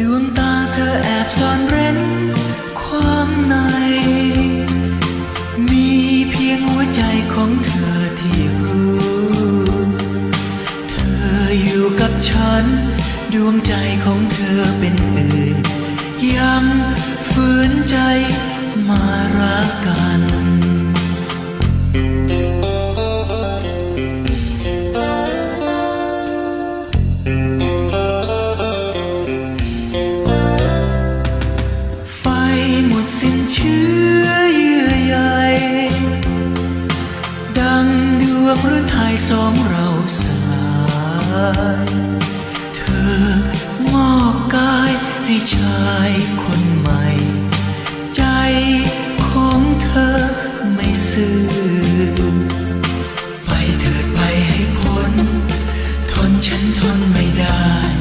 ดวงตาเธอแอบซ่อนเร้น ความใน มีเพียงหัวใจของเธอที่รู้ เธออยู่กับฉัน ดวงใจของเธอเป็นอื่นยัง สิ้นเชื้อเยื่อใยดังดวงพระทัยสองเราสลายเธอมอบกายให้ชายคนใหม่ ใจของเธอไม่ซื่อไปเถิดไปให้พ้น ทนฉันทนไม่ได้